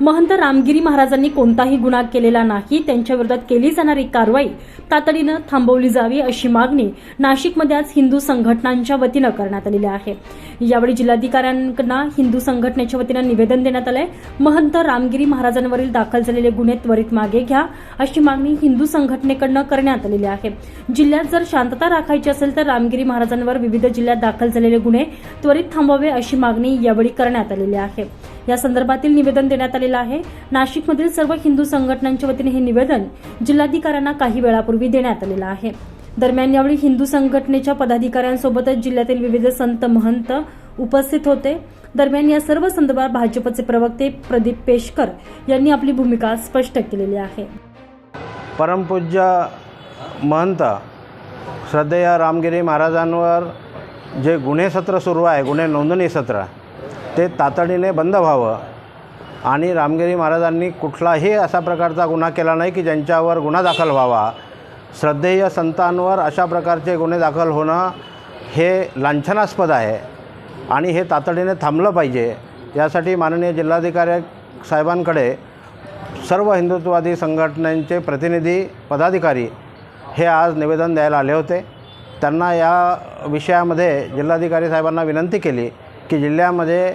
महंत रामगिरी महाराजांनी कोणताही गुन्हा केलेला नाही त्यांच्या विरोधात केली जाणारी कारवाई तातडीनं थांबवली जावी अशी मागणी नाशिकमध्ये आज हिंदू संघटनांच्या वतीनं करण्यात आलेली आहे. यावेळी जिल्हाधिकाऱ्यांना हिंदू संघटनेच्या वतीनं निवेदन देण्यात आलंय. महंत रामगिरी महाराजांवरील दाखल झालेले गुन्हे त्वरित मागे घ्या अशी मागणी हिंदू संघटनेकडनं करण्यात आलेली आहे. जिल्ह्यात जर शांतता राखायची असेल तर रामगिरी महाराजांवर विविध जिल्ह्यात दाखल झालेले गुन्हे त्वरित थांबवावे अशी मागणी यावेळी करण्यात आलेली आहे. या संदर्भातील निवेदन देण्यात आलेलं आहे. नाशिकमधील सर्व हिंदू संघटनांच्या वतीने हे निवेदन जिल्हाधिकाऱ्यांना काही वेळापूर्वी देण्यात आलेलं आहे. दरम्यान यावेळी हिंदू संघटनेच्या पदाधिकाऱ्यांसोबतच जिल्ह्यातील विविध संत महंत उपस्थित होते. दरम्यान या सर्व संदर्भात भाजपचे प्रवक्ते प्रदीप पेशकर यांनी आपली भूमिका स्पष्ट केलेली आहे. परमपूज्य महंत श्रद्धेय रामगिरी महाराजांवर जे गुन्हे सत्र सुरू आहे गुन्हे नोंदणी सत्र ते तातडीने बंद व्हावं. आणि रामगिरी महाराजांनी कुठलाही असा प्रकारचा गुन्हा केला नाही की ज्यांच्यावर गुन्हा दाखल व्हावा. श्रद्धेय संतांवर अशा प्रकारचे गुन्हे दाखल होणं हे लांछनास्पद आहे आणि हे तातडीने थांबलं पाहिजे. यासाठी माननीय जिल्हाधिकारी साहेबांकडे सर्व हिंदुत्ववादी संघटनांचे प्रतिनिधी पदाधिकारी हे आज निवेदन द्यायला आले होते. त्यांना या विषयामध्ये जिल्हाधिकारी साहेबांना विनंती केली. की जिल्ह्यामध्ये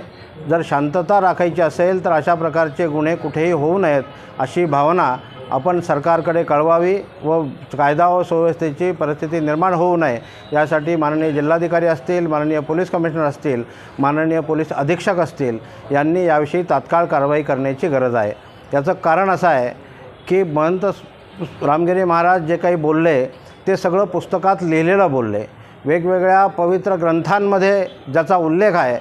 जर शांतता राखायची असेल तर अशा प्रकारचे गुन्हे कुठेही होऊ नयेत अशी भावना आपण सरकारकडे कळवावी व कायदा व सुव्यवस्थेची परिस्थिती निर्माण होऊ नये. यासाठी माननीय जिल्हाधिकारी असतील माननीय पोलीस कमिशनर असतील माननीय पोलीस अधीक्षक असतील यांनी याविषयी तात्काळ कारवाई करण्याची गरज आहे. याचं कारण असं आहे की महंत रामगिरी महाराज जे काही बोलले ते सगळं पुस्तकात लिहिलेलं बोलले. वेगवेगळ्या पवित्र ग्रंथांमध्ये ज्याचा उल्लेख आहे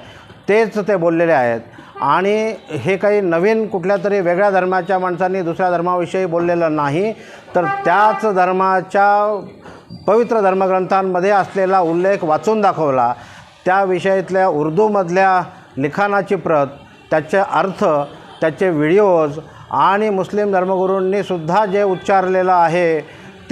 तेच ते बोललेले आहेत. आणि हे काही नवीन कुठल्या तरी वेगळ्या धर्माच्या माणसांनी दुसऱ्या धर्माविषयी बोललेलं नाही तर त्याच धर्माच्या पवित्र धर्मग्रंथांमध्ये असलेला उल्लेख वाचून दाखवला. त्या विषयातल्या उर्दूमधल्या लिखाणाची प्रत त्याचे अर्थ त्याचे व्हिडिओज आणि मुस्लिम धर्मगुरूंनी सुद्धा जे उच्चारलेलं आहे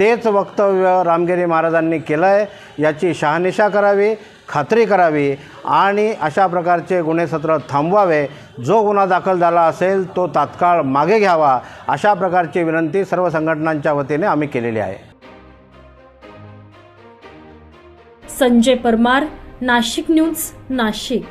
तेच वक्तव्य रामगिरी महाराजांनी केलं आहे याची शहानिशा करावी खात्री करावी आणि अशा प्रकारचे गुन्हे सत्र थांबवावे. जो गुन्हा दाखल झाला असेल तो तात्काळ मागे घ्यावा अशा प्रकारची विनंती सर्व संघटनांच्या वतीने आम्ही केलेली आहे. संजय परमार नाशिक न्यूज नाशिक.